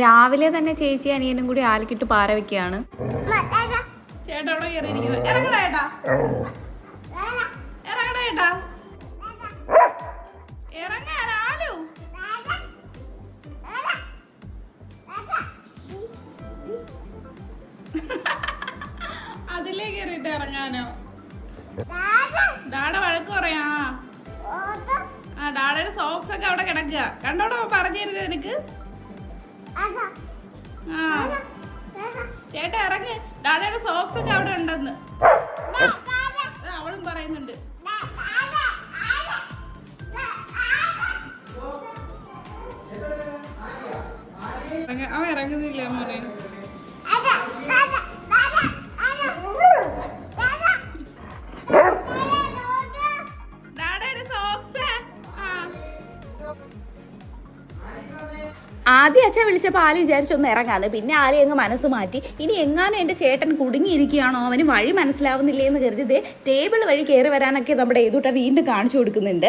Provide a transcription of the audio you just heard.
രാവിലെ തന്നെ ചേച്ചി അനിയനും കൂടി ആലക്കിട്ട് പാര വെക്കുകയാണ്. അതിലേ കയറിയിട്ട് ഇറങ്ങാനോ? ഡാഡ വഴക്ക് പറയാ. ആ ഡാഡയുടെ സോക്സ് ഒക്കെ അവിടെ കിടക്കുക. കണ്ടോടോ പറഞ്ഞിരുന്നത് എനിക്ക് ആ. ചേട്ടാ ഇറങ്ങ്. ഡാഡയുടെ സോക്സ് ഒക്കെ അവിടെ ഉണ്ടെന്ന്. അവളും പറയുന്നുണ്ട്. അവ അവൻ ഇറങ്ങുന്നില്ല മോനെ. ആദ്യം അച്ഛൻ വിളിച്ചപ്പോൾ ആലി വിചാരിച്ചൊന്നും ഇറങ്ങാതെ. പിന്നെ ആലി അങ്ങ് മനസ്സ് മാറ്റി. ഇനി എങ്ങാനും എന്റെ ചേട്ടൻ കുടുങ്ങിയിരിക്കുകയാണോ? അവന് വഴി മനസ്സിലാവുന്നില്ലേ എന്ന് കരുതി ടേബിൾ വഴി കയറി വരാനൊക്കെ നമ്മുടെ ഏതൂട്ട വീണ്ടും കാണിച്ചു കൊടുക്കുന്നുണ്ട്.